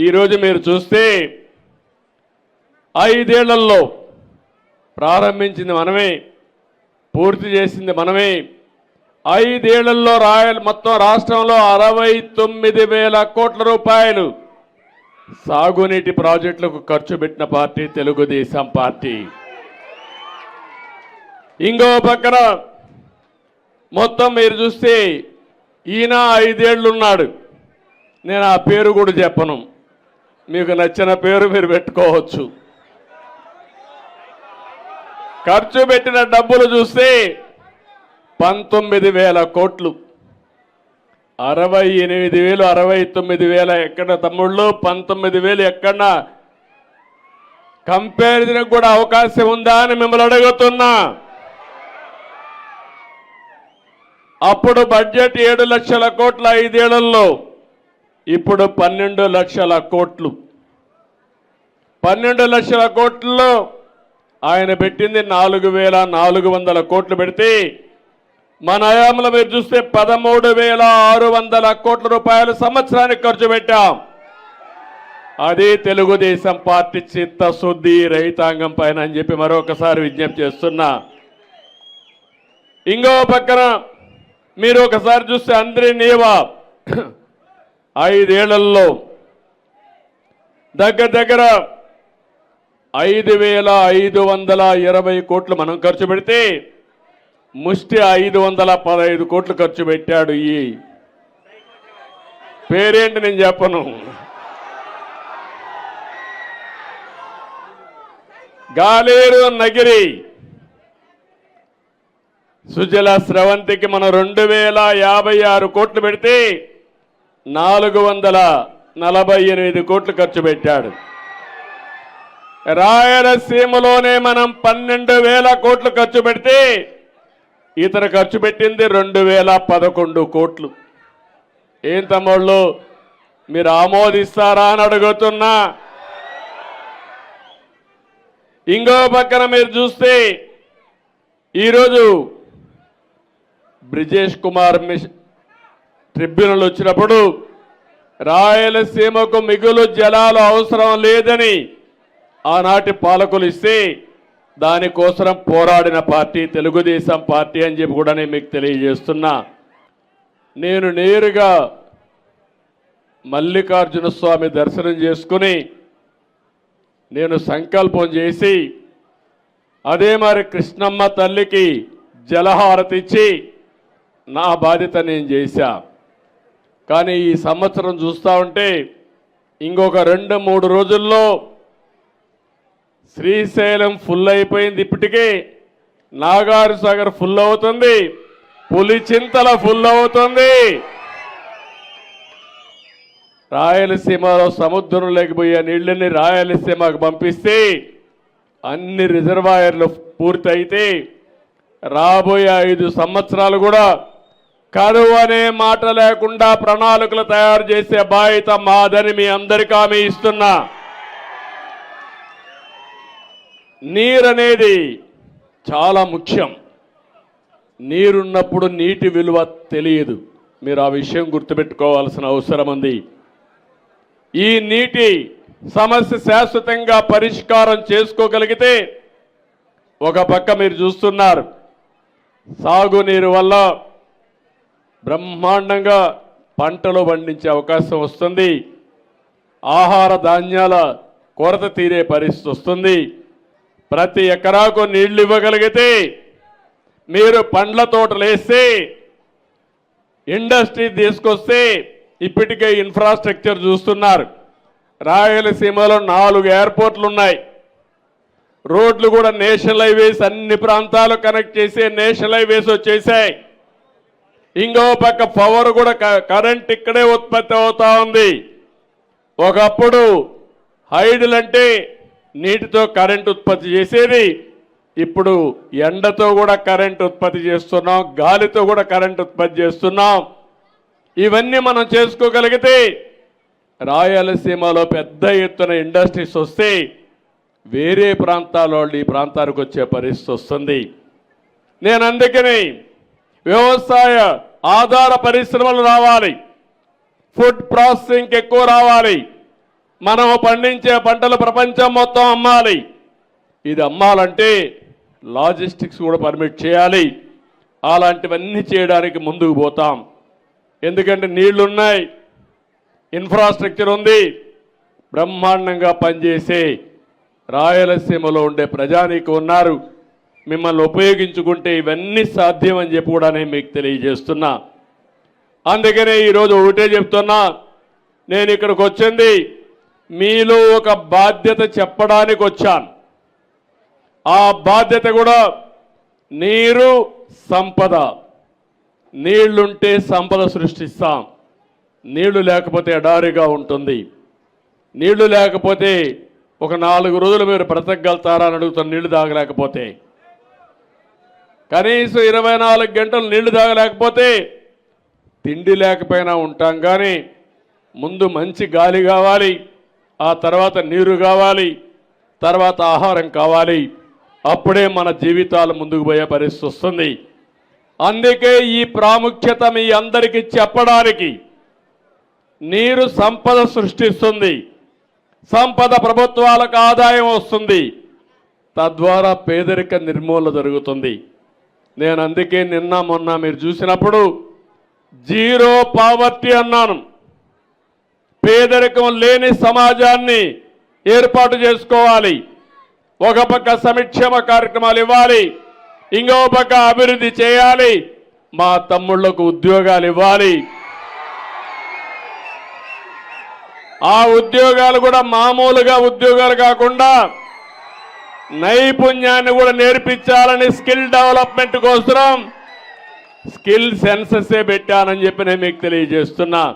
ఈరోజు మీరు చూస్తే ఐదేళ్ళలో ప్రారంభించింది మనమే పూర్తి చేసింది మనమే. ఐదేళ్ళలో రాయల్ మొత్తం రాష్ట్రంలో అరవై తొమ్మిది వేల కోట్ల రూపాయలు సాగునీటి ప్రాజెక్టులకు ఖర్చు పెట్టిన పార్టీ తెలుగుదేశం పార్టీ. ఇంకో పక్కన మొత్తం మీరు చూస్తే ఈయన ఐదేళ్ళున్నాడు నేను ఆ పేరు కూడా చెప్పను. మీకు నచ్చిన పేరు మీరు పెట్టుకోవచ్చు. ఖర్చు పెట్టిన డబ్బులు చూస్తే పంతొమ్మిది వేల కోట్లు. అరవై ఎనిమిది వేలు అరవై తొమ్మిది వేల ఎక్కడ తమ్ముళ్ళు పంతొమ్మిది వేలు ఎక్కడ కంపారిజన్ కూడా అవకాశం ఉందా అని మిమ్మల్ని అడుగుతున్నా. అప్పుడు బడ్జెట్ ఏడు లక్షల కోట్ల ఐదేళ్ళలో. ఇప్పుడు పన్నెండు లక్షల కోట్లు. పన్నెండు లక్షల కోట్లలో ఆయన పెట్టింది నాలుగు వేల నాలుగు వందల కోట్లు పెడితే మన హయాంలో మీరు చూస్తే పదమూడు వేల ఆరు వందల కోట్ల రూపాయలు సంవత్సరానికి ఖర్చు పెట్టాం. అది తెలుగుదేశం పార్టీ చిత్తశుద్ధి రైతాంగం పైన అని చెప్పి మరొకసారి విజ్ఞప్తి చేస్తున్నా. ఇంకో పక్కన మీరు ఒకసారి చూస్తే అందరి నీవా. ఐదేళ్ళలో దగ్గర దగ్గర ఐదు వేల ఐదు వందల ఇరవై కోట్లు మనం ఖర్చు పెడితే ముష్టి ఐదు వందల పదహైదు కోట్లు ఖర్చు పెట్టాడు ఈ పేరేంటి నేను చెప్పను. గాలేరు నగిరి సుజల స్రవంతికి మనం రెండు వేల యాభై ఆరు కోట్లు పెడితే నాలుగు వందల నలభై ఎనిమిది కోట్లు ఖర్చు పెట్టాడు. రాయలసీమలోనే మనం పన్నెండు వేల కోట్లు ఖర్చు పెడితే ఇతర ఖర్చు పెట్టింది రెండు వేల పదకొండు కోట్లు. ఏం తమ్ముళ్ళు మీరు ఆమోదిస్తారా అని అడుగుతున్నా. ఇంకో పక్కన మీరు చూస్తే ఈరోజు బ్రిజేష్ కుమార్ మిషన్ ట్రిబ్యునల్ వచ్చినప్పుడు రాయలసీమకు మిగులు జలాలు అవసరం లేదని ఆనాటి పాలకులు ఇస్తే దానికోసం పోరాడిన పార్టీ తెలుగుదేశం పార్టీ అని చెప్పి కూడా నేను మీకు తెలియజేస్తున్నా. నేను నేరుగా మల్లికార్జున స్వామి దర్శనం చేసుకుని నేను సంకల్పం చేసి అదే మరి కృష్ణమ్మ తల్లికి జలహారతిచ్చి నా బాధ్యత నేను చేశాను కానీ ఈ సంవత్సరం చూస్తా ఉంటే ఇంకొక రెండు మూడు రోజుల్లో శ్రీశైలం ఫుల్ అయిపోయింది ఇప్పటికే. నాగారు సాగర్ ఫుల్ అవుతుంది. పులిచింతల ఫుల్ అవుతుంది. రాయలసీమలో సముద్రం లేకపోయే నీళ్ళని రాయలసీమకు పంపిస్తే అన్ని రిజర్వాయర్లు పూర్తయితే రాబోయే ఐదు సంవత్సరాలు కూడా కరువు అనే మాట లేకుండా ప్రణాళికలు తయారు చేసే బాధ్యత మాదని మీ అందరికీ ఆమె ఇస్తున్నా. నీరనేది చాలా ముఖ్యం. నీరున్నప్పుడు నీటి విలువ తెలియదు. మీరు ఆ విషయం గుర్తుపెట్టుకోవాల్సిన అవసరం ఉంది. ఈ నీటి సమస్య శాశ్వతంగా పరిష్కారం చేసుకోగలిగితే ఒక పక్క మీరు చూస్తున్నారు. సాగునీరు వల్ల బ్రహ్మాండంగా పంటలు పండించే అవకాశం వస్తుంది. ఆహార ధాన్యాల కొరత తీరే పరిస్థితి వస్తుంది. ప్రతి ఎకరాకు నీళ్ళు ఇవ్వగలిగితే మీరు పండ్ల తోటలు వేస్తే ఇండస్ట్రీ తీసుకొస్తే ఇప్పటికే ఇన్ఫ్రాస్ట్రక్చర్ చూస్తున్నారు. రాయలసీమలో నాలుగు ఎయిర్పోర్ట్లు ఉన్నాయి. రోడ్లు కూడా నేషనల్ హైవేస్ అన్ని ప్రాంతాలు కనెక్ట్ చేసే నేషనల్ హైవేస్ వచ్చేసాయి. ఇంకో పక్క పవర్ కూడా క- కరెంట్ ఇక్కడే ఉత్పత్తి అవుతా ఉంది. ఒకప్పుడు హైడ్లు అంటే నీటితో కరెంట్ ఉత్పత్తి చేసేది. ఇప్పుడు ఎండతో కూడా కరెంట్ ఉత్పత్తి చేస్తున్నాం గాలితో కూడా కరెంట్ ఉత్పత్తి చేస్తున్నాం. ఇవన్నీ మనం చేసుకోగలిగితే రాయలసీమలో పెద్ద ఎత్తున ఇండస్ట్రీస్ వస్తే వేరే ప్రాంతాల వాళ్ళు ఈ ప్రాంతానికి వచ్చే పరిస్థితి వస్తుంది. నేను అందుకని వ్యవసాయ ఆధార పరిశ్రమలు రావాలి. ఫుడ్ ప్రాసెసింగ్ ఎక్కువ రావాలి. మనం పండించే పంటలు ప్రపంచం మొత్తం అమ్మాలి. ఇది అమ్మాలంటే లాజిస్టిక్స్ కూడా పర్మిట్ చేయాలి. అలాంటివన్నీ చేయడానికి ముందుకు పోతాం. ఎందుకంటే నీళ్ళున్నాయి ఇన్ఫ్రాస్ట్రక్చర్ ఉంది బ్రహ్మాండంగా పనిచేసే రాయలసీమలో ఉండే ప్రజానికి ఉన్నారు. మిమ్మల్ని ఉపయోగించుకుంటే ఇవన్నీ సాధ్యం అని చెప్పి కూడా నేను మీకు తెలియజేస్తున్నా. అందుకనే ఈరోజు ఒకటే చెప్తున్నా నేను ఇక్కడికి వచ్చింది మీలో ఒక బాధ్యత చెప్పడానికి వచ్చాను. ఆ బాధ్యత కూడా నీరు సంపద. నీళ్ళుంటే సంపద సృష్టిస్తాం. నీళ్ళు లేకపోతే ఎడారిగా ఉంటుంది. నీళ్ళు లేకపోతే ఒక నాలుగు రోజులు మీరు బ్రతకగలుగుతారా అని అడుగుతాను నీళ్ళు తాగలేకపోతే. కనీసం ఇరవై నాలుగు గంటలు నీళ్ళు తాగలేకపోతే తిండి లేకపోయినా ఉంటాం కానీ ముందు మంచి గాలి కావాలి ఆ తర్వాత నీరు కావాలి తర్వాత ఆహారం కావాలి. అప్పుడే మన జీవితాలు ముందుకు పోయే పరిస్థితి వస్తుంది. అందుకే ఈ ప్రాముఖ్యత మీ అందరికీ చెప్పడానికి నీరు సంపద సృష్టిస్తుంది. సంపద ప్రభుత్వాలకు ఆదాయం వస్తుంది. తద్వారా పేదరిక నిర్మూలన జరుగుతుంది. నేను అందుకే నిన్న మొన్న మీరు చూసినప్పుడు జీరో పావర్టీ అన్నాను. పేదరికం లేని సమాజాన్ని ఏర్పాటు చేసుకోవాలి. ఒక పక్క సంక్షేమ కార్యక్రమాలు ఇవ్వాలి. ఇంకో పక్క అభివృద్ధి చేయాలి. మా తమ్ముళ్ళకు ఉద్యోగాలు ఇవ్వాలి. ఆ ఉద్యోగాలు కూడా మామూలుగా ఉద్యోగాలు కాకుండా నైపుణ్యాన్ని కూడా నేర్పించాలని స్కిల్ డెవలప్మెంట్ కోసం స్కిల్ సెన్సెసే పెట్టానని చెప్పి నేను మీకు తెలియజేస్తున్నా.